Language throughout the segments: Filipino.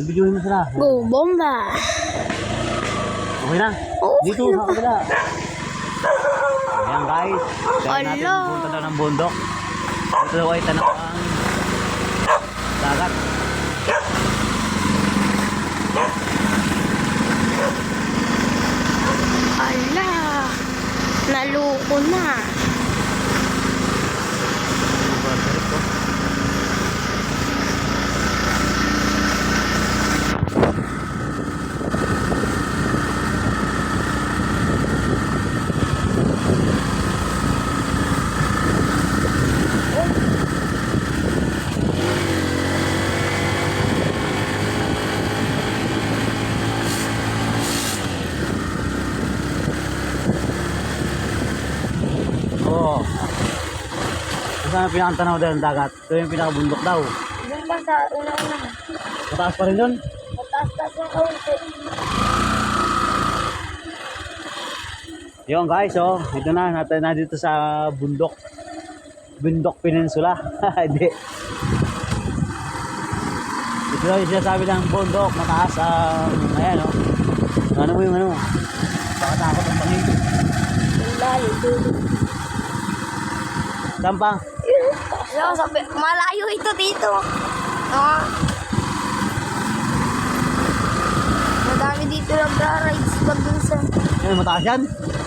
Nabidyohin mo sila. Go, bomba! Okay na. Oo, Dito okay sa kabila. Ayan guys. Dahil natin Ala. punta daw ng bundok. Ito daw ay tanang dagat. Ala! Naluko na. Oo. Saan ang pinakantanaw daw ng dagat? Ito yung pinakabundok daw. Doon pa sa una-una. Mataas pa rin doon. Mataas-taas ng kaunti. Yung guys, oh, ito na, natin na dito sa bundok. Bundok Peninsula. Hindi. ito lang yung sinasabi ng bundok, mataas ang, ayan, oh. Ano mo yung ano? Baka takot ang pangin. Layo, dulo. Saan pa? Yo, sabi, malayo ito dito. Ah. Madami dito nagra-rides pag dun sa Yan, mataas yan.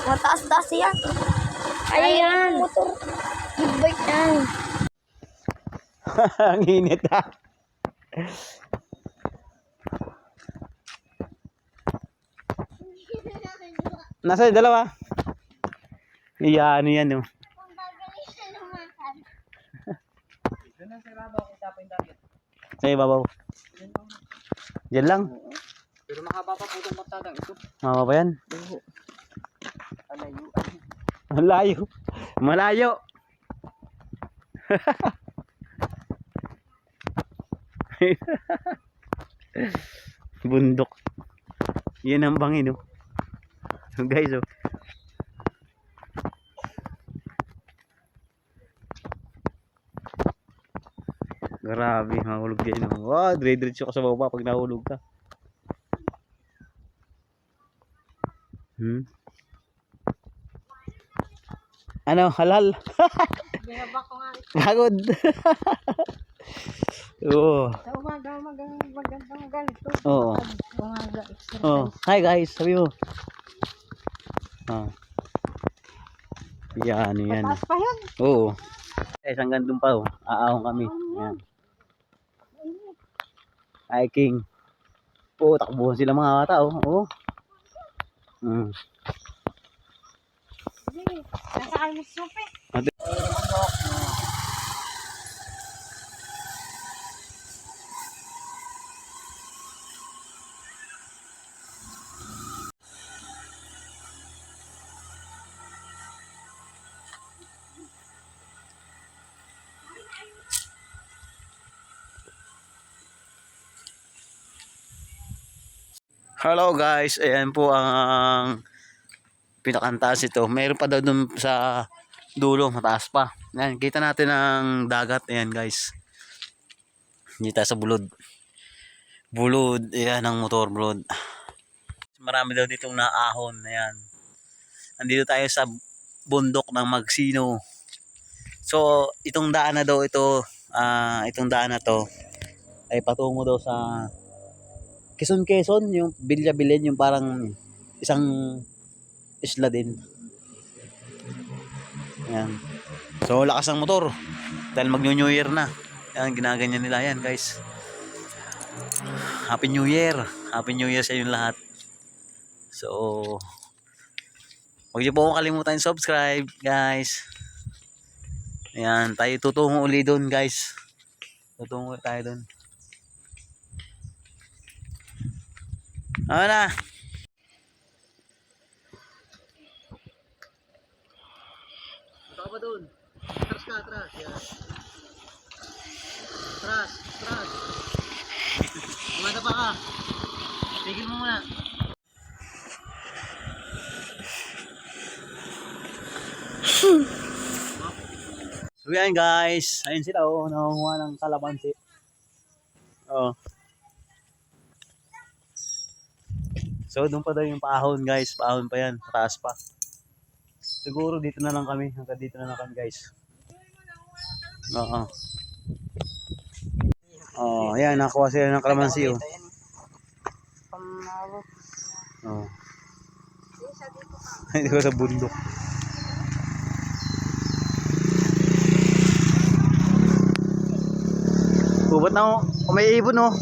mataas-taas yan. Ayan. Motor. Big bike yan. ang init ha. Nasa yung dalawa? Iya, ano yan, Sa ibabaw. Diyan lang. Pero mahaba pa po itong matadang ito. Mama pa yan. Alayo. Malayo. Malayo. Bundok. Yan ang bangin, oh. Guys, oh. Grabe, mahulog yan. Oh. Wow, dire-diretso ka sa baba pag nahulog ka. Hmm? Ano, halal? Binaba ko nga. Pagod. Oo. Sa umaga, umaga, magandang ganito. Oo. Umaga, extra. Oh, hi guys, sabi mo. Ah. Yan, yan. Mataas pa yan. Oo. Eh, hanggang doon pa, oh. Aahon kami. Yan. Hiking. Oo, takbuhan sila mga bata, oh. Oo. Mm. Sige, nasa kayo mo Hello guys, ayan po ang pinakantaas ito. Meron pa daw dun sa dulo, mataas pa. Ayan, kita natin ang dagat. Ayan guys. Hindi sa bulod. Bulod, ayan ang motor bulod. Marami daw ditong naahon. Ayan. Andito tayo sa bundok ng Magsino. So, itong daan na daw ito, ah, itong daan na to ay patungo daw sa Quezon Quezon, yung Bilya-Bilin, yung parang isang isla din. Ayan. So, lakas ng motor. Dahil mag-New Year na. Ayan, ginaganyan nila yan, guys. Happy New Year. Happy New Year sa inyong lahat. So, huwag niyo po akong kalimutan subscribe, guys. Ayan, tayo tutungo uli doon, guys. Tutungo tayo doon. Ano na? Ka ba doon? Atras ka, atras. Yan. Atras, atras. Kumata pa ka. Tigil mo muna. So yan guys, ayun sila oh, nangunguha ng kalamansi. Oh. So, doon pa daw yung paahon, guys. Paahon pa yan. Mataas pa. Siguro dito na lang kami. Hanggang dito na lang kami, guys. Oo. Oh, ayan. Nakuha sila ng kalamansi, oh. Oo. Hindi ko sa bundok. Oh, ba't na oh, may ibon, oh.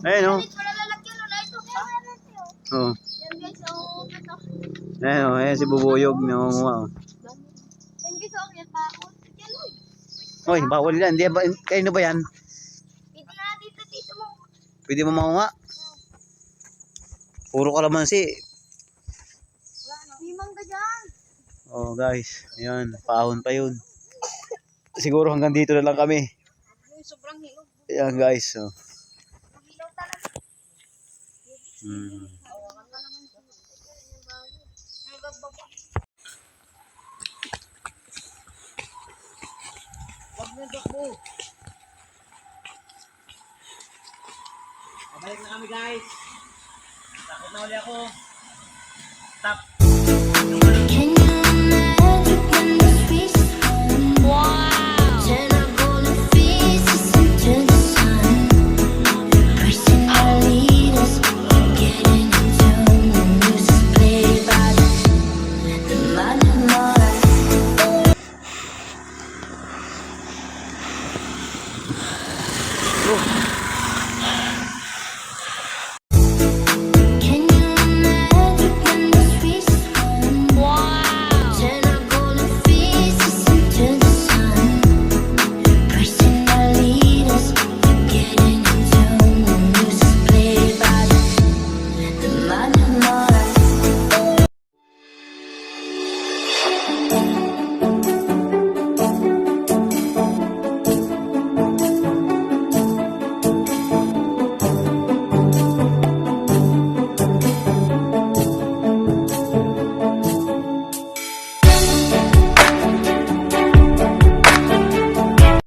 Ayun, oh. Oh. Yan guys, oh. ito. Ayun, oh. Ayan si Bubuyog. Nangunguha, oh. Yan guys, oh. Yan takot. Yan, uy. Bawal yan. Hindi ba, kayo ba yan? Dito na dito, dito mo. Pwede mo makunga. Puro kalamansi. Wala na. May mangga dyan. Oh, guys. Ayan, paahon pa yun. Siguro hanggang dito na lang kami. Sobrang hilog. Ayan, guys. Oh. Hilaw talaga. Hmm. Awakan ka naman. Yung bago. Yung bagbaba. Huwag na dakbo. Pabalik na kami guys. Takot na uli ako. Stop. Ну,